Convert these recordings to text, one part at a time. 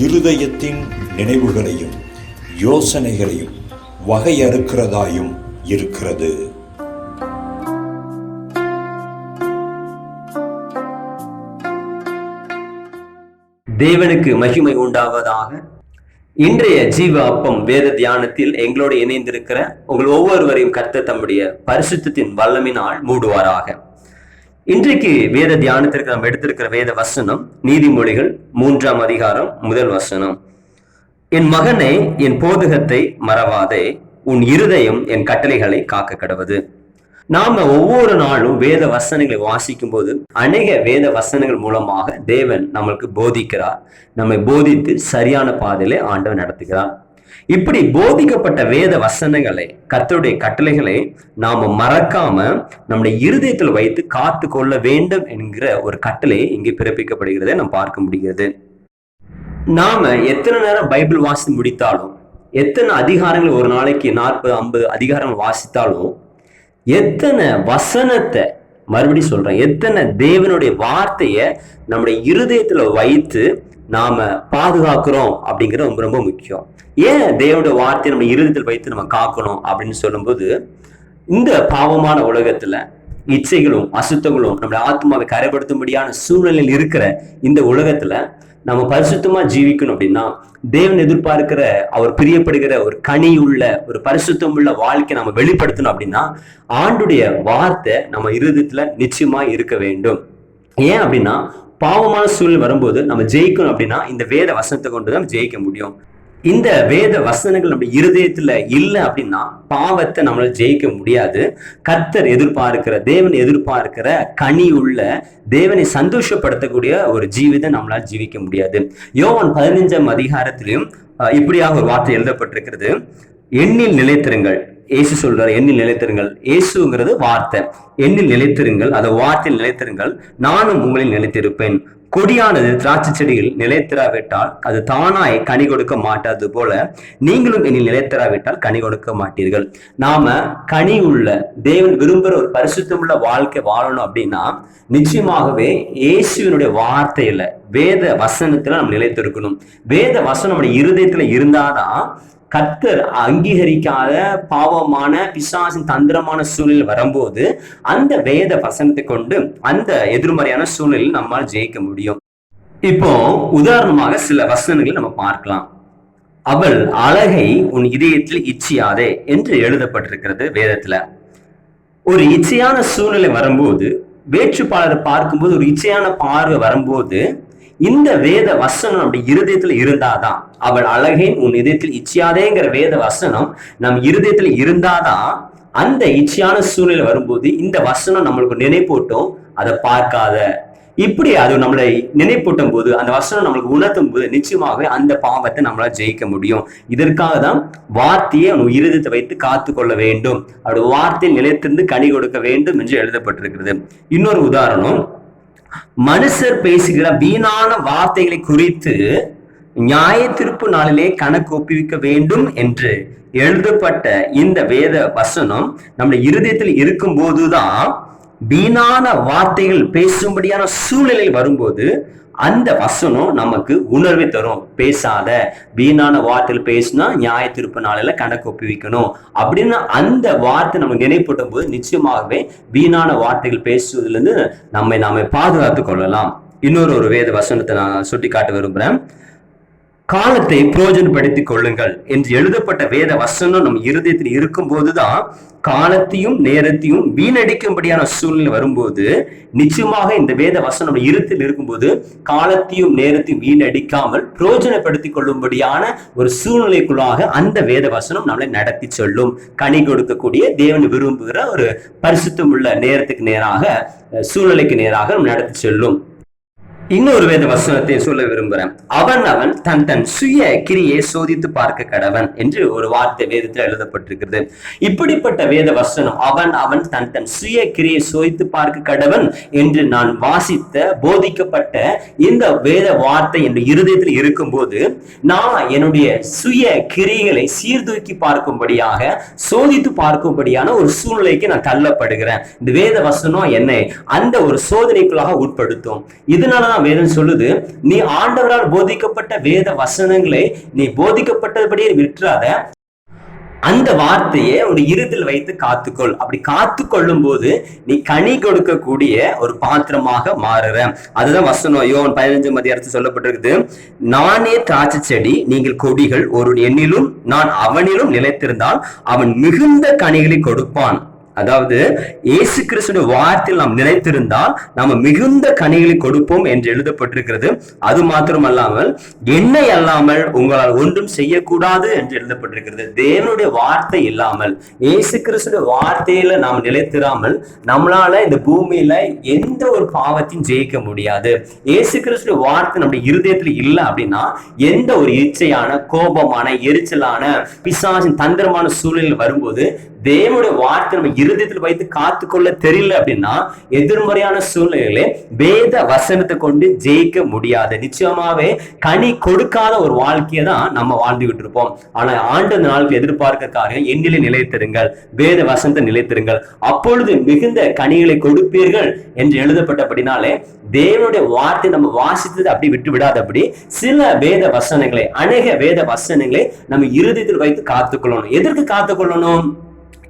இருதயத்தின் நினைவுகளையும் யோசனைகளையும் வகையறுக்கிறதாயும் இருக்கிறது. தேவனுக்கு மகிமை உண்டாவதாக. இன்றைய ஜீவ அப்பம் வேத தியானத்தில் எங்களோடு இணைந்திருக்கிற உங்கள் ஒவ்வொருவரையும் கர்த்த தம்முடைய பரிசுத்தத்தின் வல்லமினால் மூடுவாராக. இன்றைக்கு வேத தியானத்திற்கு நாம் எடுத்திருக்கிற வேத வசனம் நீதிமொழிகள் மூன்றாம் அதிகாரம் முதல் வசனம். என் மகனே என் போதகத்தை மறவாதே உன் இருதயம் என் கட்டளைகளை காக்க கடவுது. நாம ஒவ்வொரு நாளும் வேத வசனங்களை வாசிக்கும் போது அநேக வேத வசனங்கள் மூலமாக தேவன் நம்மளுக்கு போதிக்கிறார் நம்மை போதித்து சரியான பாதையிலே ஆண்டவன் நடத்துகிறார். இப்படி போதிக்கப்பட்ட வேத வசனங்களை கத்தருடைய கட்டளைகளை நாம மறக்காம நம்முடைய இருதயத்தில் வைத்து காத்து கொள்ள வேண்டும் என்கிற ஒரு கட்டளை இங்கே பிறப்பிக்கப்படுகிறதை நாம் பார்க்க முடிகிறது. நாம எத்தனை நேரம் பைபிள் வாசித்து முடித்தாலும் எத்தனை அதிகாரங்கள் ஒரு நாளைக்கு நாற்பது ஐம்பது அதிகாரங்கள் வாசித்தாலும் எத்தனை வசனத்தை மறுபடியும் சொல்றேன் எத்தனை தேவனுடைய வார்த்தையை நம்முடைய இருதயத்துல வைத்து நாம பாதுகாக்கிறோம் அப்படிங்கிறது ரொம்ப ரொம்ப முக்கியம். ஏன் தேவனுடைய வார்த்தையை நம்ம இருதயத்தில் வைத்து நம்ம காக்கணும் அப்படின்னு சொல்லும்போது இந்த பாவமான உலகத்துல இச்சைகளும் அசுத்தங்களும் நம்முடைய ஆத்மாவை கரைப்படுத்தும்படியான சூழ்நிலையில் இருக்கிற இந்த உலகத்துல நம்ம பரிசுத்தமா ஜீவிக்கணும் அப்படின்னா தேவன் எதிர்பார்க்கிற அவர் பிரியப்படுகிற ஒரு கனி உள்ள ஒரு பரிசுத்தம் உள்ள வாழ்க்கை நம்ம வெளிப்படுத்தணும் அப்படின்னா ஆண்டுடைய வார்த்தை நம்ம இருதயத்துல நிச்சயமா இருக்க வேண்டும். ஏன் அப்படின்னா பாவமான சூழ்நிலை வரும்போது நம்ம ஜெயிக்கணும் அப்படின்னா இந்த வேத வசனத்தை கொண்டு தான் ஜெயிக்க முடியும். இந்த வேத வசனங்கள் நம்ம இருதயத்துல இல்லை அப்படின்னா பாவத்தை நம்மளால ஜெயிக்க முடியாது. கர்த்தர் எதிர்பார்க்கிற தேவன் எதிர்பார்க்கிற கனி உள்ள தேவனை சந்தோஷப்படுத்தக்கூடிய ஒரு ஜீவிதம் நம்மளால் ஜீவிக்க முடியாது. யோவான் பதினஞ்சாம் அதிகாரத்திலையும் இப்படியாக ஒரு வார்த்தை எழுதப்பட்டிருக்கிறது. எண்ணில் நிலைத்திருங்கள். இயேசு சொல்றார் எண்ணில் நிலைத்திருங்கள். இயேசுங்கிறது வார்த்தை. எண்ணில் நிலைத்திருங்கள். அந்த வார்த்தையில் நிலைத்திருங்கள். நானும் உங்களில் நிலைத்திருப்பேன். கொடியானது திராட்சை செடியில் நிலைத்திராவிட்டால் அது தானாய் கனி கொடுக்க மாட்டாது போல நீங்களும் இனி நிலைத்திராவிட்டால் கனி கொடுக்க மாட்டீர்கள். நாம கனி உள்ள தேவன் விரும்புகிற ஒரு பரிசுத்தமுள்ள வாழ்க்கை வாழணும் அப்படின்னா நிச்சயமாகவே இயேசுவினுடைய வார்த்தையில வேத வசனத்துல நம்ம நிலைத்திருக்கணும். வேத வசனம் நம்முடைய இருதயத்துல இருந்தாதான் கர்த்தர் அங்கீகரிக்காத பாவமான பிசாசின் தந்திரமான சூழ்நிலை வரும்போது அந்த வேத வசனத்தை கொண்டு அந்த எதிர்மறையான சூழ்நிலையில் நம்மால் ஜெயிக்க முடியும். இப்போ உதாரணமாக சில வசனங்களை நம்ம பார்க்கலாம். அவள் அழகை உன் இதயத்தில் இச்சியாதே என்று எழுதப்பட்டிருக்கிறது வேதத்துல. ஒரு இச்சையான சூழ்நிலை வரும்போது வேற்றுப்பாளரை பார்க்கும்போது ஒரு இச்சையான பார்வை வரும்போது இந்த வேத வசனம் நம்முடைய இருதயத்துல இருந்தாதான் அவள் அழகேன் உன் இதயத்தில் இச்சியாதேங்கிற வேத வசனம் நம் இருதயத்துல இருந்தாதான் அந்த இச்சையான சூழ்நிலை வரும்போது இந்த வசனம் நம்மளுக்கு நினைப்பூட்டும் அதை பார்க்காத. இப்படி அது நம்மளை நினைப்பூட்டும் போது அந்த வசனம் நம்மளுக்கு உணர்த்தும் போது நிச்சயமாகவே அந்த பாவத்தை நம்மளால ஜெயிக்க முடியும். இதற்காக தான் வார்த்தையை அவன் இருதயத்தை வைத்து காத்து கொள்ள வேண்டும். அவருடைய வார்த்தையை நிலைத்திருந்து கனி கொடுக்க வேண்டும் என்று எழுதப்பட்டிருக்கிறது. இன்னொரு உதாரணம். மனுஷர் பேசுகிற வீணான வார்த்தைகளை குறித்து நியாய திருப்பு நாளிலே கணக்கு ஒப்புவிக்க வேண்டும் என்று எழுதப்பட்ட இந்த வேத வசனம் நம்முடைய இருதயத்தில் இருக்கும் போதுதான் வீணான வார்த்தைகள் பேசும்படியான சூழ்நிலை வரும்போது அந்த வசனம் நமக்கு உணர்வை தரும். பேசாத வீணான வார்த்தைகள் பேசினா நியாய திருப்பு நாளில் கணக்கு ஒப்புவிக்கணும் அப்படின்னு அந்த வார்த்தை நம்ம நினைப்பூட்டும் போது நிச்சயமாகவே வீணான வார்த்தைகள் பேசுவதிலிருந்து நம்மை நாம பாதுகாத்து கொள்ளலாம். இன்னொரு ஒரு வேத வசனத்தை நான் சுட்டி காட்ட விரும்புகிறேன் காலத்தை பிரயோஜனப்படுத்திக் கொள்ளுங்கள் என்று எழுதப்பட்ட வேத வசனம் நம் இருதயத்தில் இருக்கும் போதுதான் காலத்தையும் நேரத்தையும் வீணடிக்கும்படியான சூழ்நிலை வரும்போது நிச்சயமாக இந்த வேத வசனம் நம்ம இருத்தில் இருக்கும்போது காலத்தையும் நேரத்தையும் வீணடிக்காமல் பிரயோஜனப்படுத்திக் கொள்ளும்படியான ஒரு சூழ்நிலைக்குள்ளாக அந்த வேத வசனம் நம்மளை நடத்தி செல்லும். கனி கொடுக்கக்கூடிய தேவன் விரும்புகிற ஒரு பரிசுத்தம் உள்ள நேரத்துக்கு நேராக சூழ்நிலைக்கு நேராக நம்ம நடத்தி செல்லும். இன்னொரு வேத வசனத்தை சொல்ல விரும்புகிறேன் அவன் அவன் தன் தன் சுய கிரியை சோதித்து பார்க்க கடவன் என்று ஒரு வார்த்தை வேதத்தில் எழுதப்பட்டிருக்கிறது. இப்படிப்பட்ட வேத வசனம் அவன் அவன் தன் தன் சுய கிரியை சோதித்து பார்க்க கடவன் என்று நான் வாசித்த போதிக்கப்பட்ட இந்த வேத வார்த்தை என்ற இருதயத்தில் இருக்கும்போது நான் என்னுடைய சுய கிரியைகளை சீர்தூக்கி பார்க்கும்படியாக சோதித்து பார்க்கும்படியான ஒரு சூழ்நிலைக்கு நான் தள்ளப்படுகிறேன். இந்த வேத வசனம் என்னை அந்த ஒரு சோதனைக்குள்ளாக உட்படுத்தும். இதனால இதனாலதான் வேதம் சொல்லுது நீ ஆண்டவரால் போதிக்கப்பட்ட வேத வசனங்களை நீ போதிக்கப்பட்டபடியே விட்டுறாத அந்த வார்த்தையை ஒரு இருதில் வைத்து காத்துக்கொள். அப்படி காத்து கொள்ளும் போது நீ கனி கொடுக்கக்கூடிய ஒரு பாத்திரமாக மாறுற. அதுதான் வசனம். யோன் பதினஞ்சு மதிய சொல்லப்பட்டிருக்குது நானே திராட்சை செடி நீங்கள் கொடிகள் ஒரு எண்ணிலும் நான் அவனிலும் நிலைத்திருந்தால் அவன் மிகுந்த கனிகளை கொடுப்பான். அதாவது இயேசு கிறிஸ்துடைய வார்த்தையில் நாம் நிலைத்திருந்தால் நாம் மிகுந்த கனிகளை கொடுப்போம் என்று எழுதப்பட்டிருக்கிறது. அது மாத்திரமல்லாமல் என்னை அல்லாமல் உங்களால் ஒன்றும் செய்யக்கூடாது என்று எழுதப்பட்டிருக்கிறது. தேவனுடைய வார்த்தை இல்லாமல் இயேசு கிறிஸ்துடைய வார்த்தையில நாம் நிலைத்திராமல் நம்மளால இந்த பூமியில எந்த ஒரு பாவத்தையும் ஜெயிக்க முடியாது. இயேசு கிறிஸ்துடைய வார்த்தை நம்முடைய இருதயத்துல இல்லை அப்படின்னா எந்த ஒரு இச்சையான கோபமான எரிச்சலான பிசாசின் தந்திரமான சூழ்நிலை வரும்போது தேவனுடைய வார்த்தை நம்ம இருதயத்தில் வைத்து காத்துக்கொள்ள தெரியல அப்படின்னா எதிர்மறையான சூழ்நிலைகளை வேத வசனத்தை கொண்டு ஜெயிக்க முடியாது. நிச்சயமாவே கனி கொடுக்காத ஒரு வாழ்க்கையை தான் நம்ம வாழ்ந்துகிட்டு இருப்போம் ஆனா ஆண்டு நாளுக்கு எதிர்பார்க்க காரியம் எண்ணிலை நிலைத்திருங்கள். வேத வசனத்தை நிலைத்திருங்கள். அப்பொழுது மிகுந்த கனிகளை கொடுப்பீர்கள் என்று எழுதப்பட்டபடினாலே தேவனுடைய வார்த்தை நம்ம வாசித்தது அப்படி விட்டு விடாதபடி சில வேத வசனங்களை அநேக வேத வசனங்களை நம்ம இருதயத்தில் வைத்து காத்துக்கொள்ளணும். எதற்கு காத்துக்கொள்ளணும்?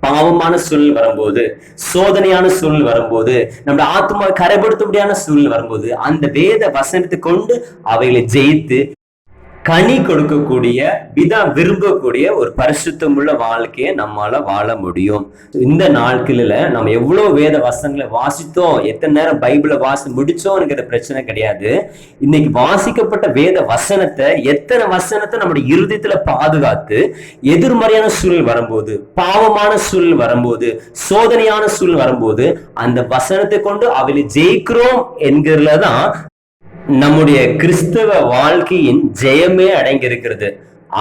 பாவமான சூழ்நிலை வரும்போது சோதனையான சூழ்நிலை வரும்போது நம்முடைய ஆத்மா கரைப்படுத்த முடியாத சூழ்நிலை வரும்போது அந்த வேத வசனத்தை கொண்டு அவைகளை ஜெயித்து கனி கொடுக்கக்கூடிய விதா விரும்பக்கூடிய ஒரு பரிசுத்தமுள்ள வாழ்க்கையை நம்மால வாழ முடியும். இந்த நாட்களில நம்ம எவ்வளவு வேத வசனங்களை வாசித்தோம் எத்தனை நேரம் பைபிளை வாசி முடிச்சோம்ங்கிற பிரச்சனை கிடையாது. இன்னைக்கு வாசிக்கப்பட்ட வேத வசனத்தை எத்தனை வசனத்தை நம்முடைய இருதயத்துல பாதுகாத்து எதிர்மறையான சூழல் வரும்போது பாவமான சூழல் வரும்போது சோதனையான சூழல் வரும்போது அந்த வசனத்தை கொண்டு அவளை ஜெயிக்கிறோம் என்கிறதுல தான் நம்முடைய கிறிஸ்தவ வாழ்க்கையின் ஜெயமே அடங்கியிருக்கிறது.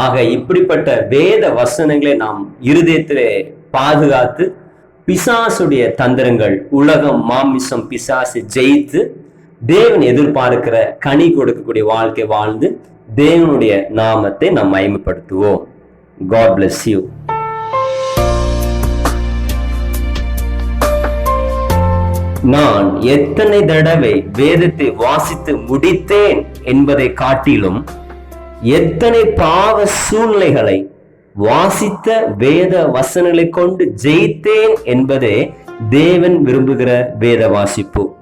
ஆக இப்படிப்பட்ட வேத வசனங்களை நாம் இருதயத்திலே பாதுகாத்து பிசாசுடைய தந்திரங்கள் உலகம் மாமிசம் பிசாசு ஜெயித்து தேவன் எதிர்பார்க்கிற கனி கொடுக்கக்கூடிய வாழ்க்கை வாழ்ந்து தேவனுடைய நாமத்தை நாம் மகிமைப்படுத்துவோம். காட் பிளஸ் யூ நான் எத்தனை தடவை வேதத்தை வாசித்து முடித்தேன் என்பதை காட்டிலும் எத்தனை பாவ சூழ்நிலைகளை வாசித்த வேத வசனங்களை கொண்டு ஜெயித்தேன் என்பதே தேவன் விரும்புகிற வேத வாசிப்பு.